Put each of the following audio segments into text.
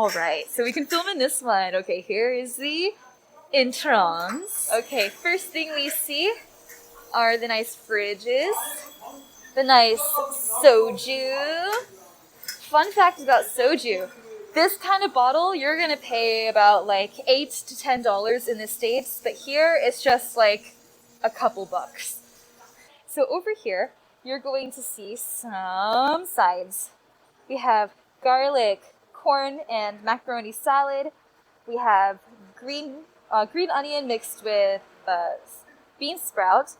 All right, so we can film in this one. Okay, here is the entrance. Okay, first thing we see are the nice fridges, the nice soju. Fun fact about soju this kind of bottle you're gonna pay about like eight to ten dollars in the states but here it's just like a couple bucks so over here you're going to see some sides we have garlic corn and macaroni salad we have green uh, green onion mixed with uh, bean sprout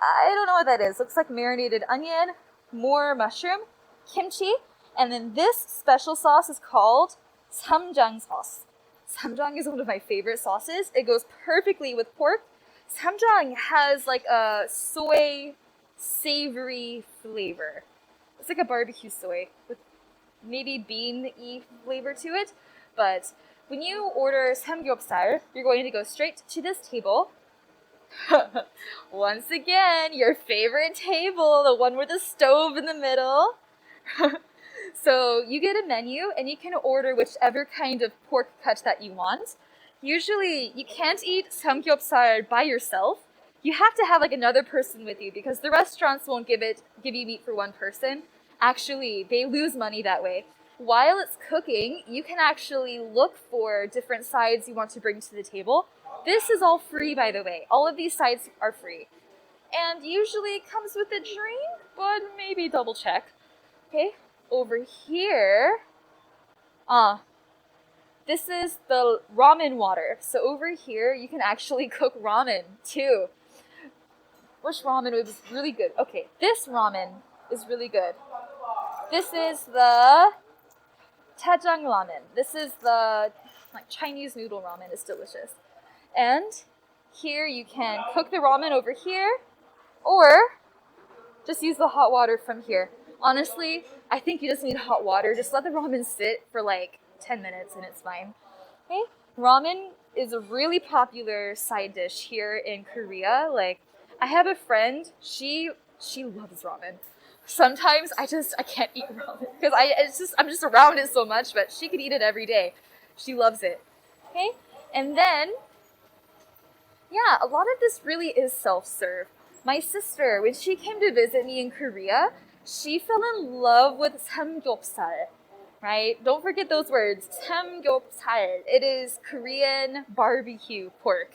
i don't know what that is looks like marinated onion more mushroom kimchi and then this special sauce is called samjang sauce. Samjang is one of my favorite sauces. It goes perfectly with pork. Samjang has like a soy savory flavor. It's like a barbecue soy with maybe bean-y flavor to it. But when you order samgyeopsal, you're going to go straight to this table. Once again, your favorite table, the one with the stove in the middle. So you get a menu and you can order whichever kind of pork cut that you want. Usually you can't eat samgyeopsal by yourself. You have to have like another person with you because the restaurants won't give it give you meat for one person. Actually, they lose money that way. While it's cooking, you can actually look for different sides you want to bring to the table. This is all free by the way. All of these sides are free. And usually it comes with a drink, but maybe double check. Okay, over here, uh, this is the ramen water. So over here, you can actually cook ramen too. Which ramen was really good? Okay, this ramen is really good. This is the Taejang ramen. This is the like Chinese noodle ramen. It's delicious. And here you can cook the ramen over here, or just use the hot water from here. Honestly, I think you just need hot water. Just let the ramen sit for like 10 minutes and it's fine. Okay? Ramen is a really popular side dish here in Korea. Like I have a friend, she she loves ramen. Sometimes I just I can't eat ramen because I it's just I'm just around it so much, but she could eat it every day. She loves it. Okay? And then yeah, a lot of this really is self-serve. My sister, when she came to visit me in Korea, she fell in love with samgyeopsal, right? Don't forget those words. Samgyeopsal. It is Korean barbecue pork.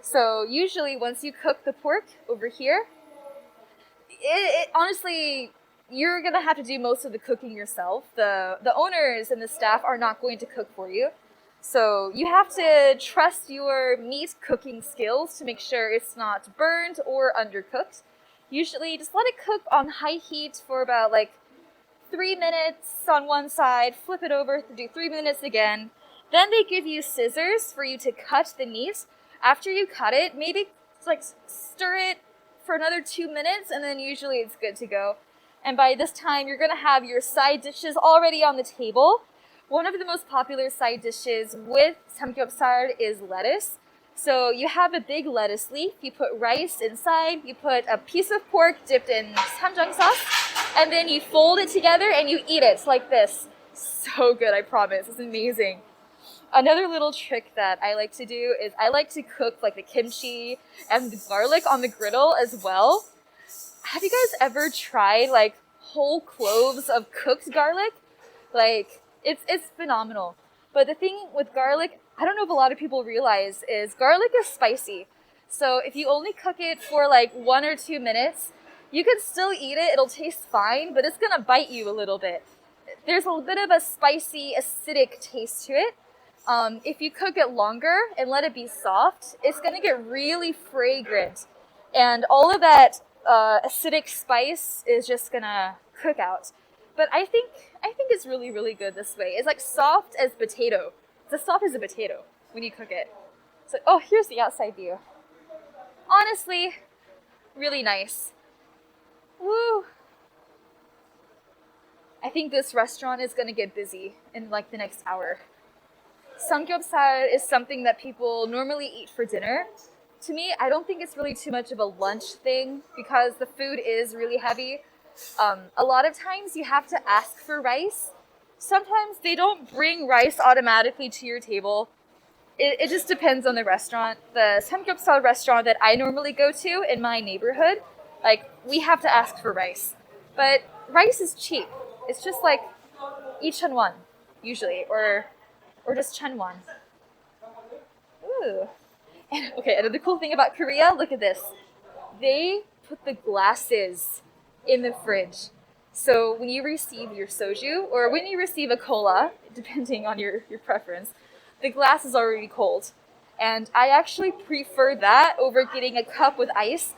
So usually once you cook the pork over here, it, it honestly you're gonna have to do most of the cooking yourself. The the owners and the staff are not going to cook for you. So you have to trust your meat cooking skills to make sure it's not burned or undercooked usually just let it cook on high heat for about like three minutes on one side, flip it over, do three minutes again. Then they give you scissors for you to cut the meat. After you cut it, maybe like stir it for another two minutes, and then usually it's good to go. And by this time, you're gonna have your side dishes already on the table. One of the most popular side dishes with samgyeopsal is lettuce. So you have a big lettuce leaf, you put rice inside, you put a piece of pork dipped in samjang sauce, and then you fold it together and you eat it like this. So good, I promise. It's amazing. Another little trick that I like to do is I like to cook like the kimchi and the garlic on the griddle as well. Have you guys ever tried like whole cloves of cooked garlic? Like it's it's phenomenal. But the thing with garlic, I don't know if a lot of people realize is garlic is spicy. So if you only cook it for like one or two minutes, you can still eat it. It'll taste fine, but it's gonna bite you a little bit. There's a bit of a spicy, acidic taste to it. Um, if you cook it longer and let it be soft, it's gonna get really fragrant, and all of that uh, acidic spice is just gonna cook out. But I think I think it's really really good this way. It's like soft as potato. It's as soft as a potato when you cook it. So, oh, here's the outside view. Honestly, really nice. Woo! I think this restaurant is gonna get busy in like the next hour. Samgyeopsal is something that people normally eat for dinner. To me, I don't think it's really too much of a lunch thing because the food is really heavy. Um, a lot of times you have to ask for rice sometimes they don't bring rice automatically to your table. It, it just depends on the restaurant. The samgyeopsal restaurant that I normally go to in my neighborhood, like we have to ask for rice. But rice is cheap. It's just like each and one usually, or or just chen won. Ooh. And, okay, another cool thing about Korea, look at this. They put the glasses in the fridge. So when you receive your soju or when you receive a cola, depending on your, your preference, the glass is already cold. And I actually prefer that over getting a cup with ice.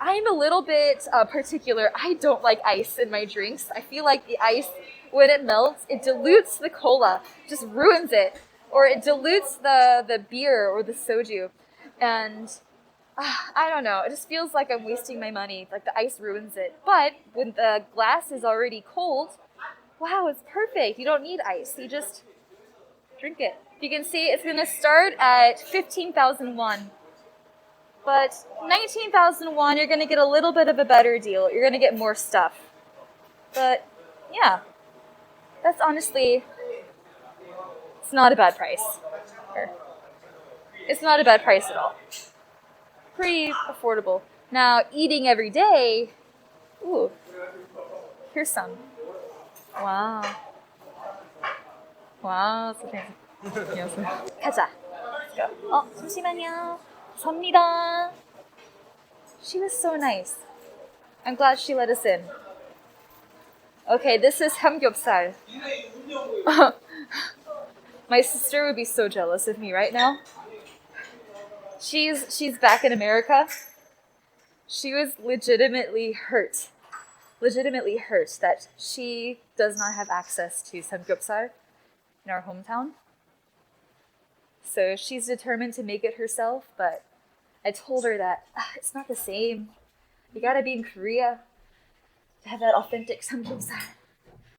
I'm a little bit uh, particular. I don't like ice in my drinks. I feel like the ice, when it melts, it dilutes the cola, just ruins it. Or it dilutes the, the beer or the soju. And uh, I don't know. It just feels like I'm wasting my money. Like the ice ruins it. But when the glass is already cold, wow, it's perfect. You don't need ice. You just drink it. You can see it's going to start at 15,000 won. But 19,000 won, you're going to get a little bit of a better deal. You're going to get more stuff. But yeah, that's honestly, it's not a bad price. It's not a bad price at all. Pretty affordable. Now, eating every day, ooh, here's some. Wow. Wow, so fancy. 안녕하세요. 가자. Let's go. 어, 잠시만요. 삽니다. She was so nice. I'm glad she let us in. Okay, this is samgyeopsal. My sister would be so jealous of me right now. She's she's back in America. She was legitimately hurt. Legitimately hurt that she does not have access to samgyeopsal in our hometown. So she's determined to make it herself, but I told her that ah, it's not the same. You gotta be in Korea have that authentic samgyeopsal.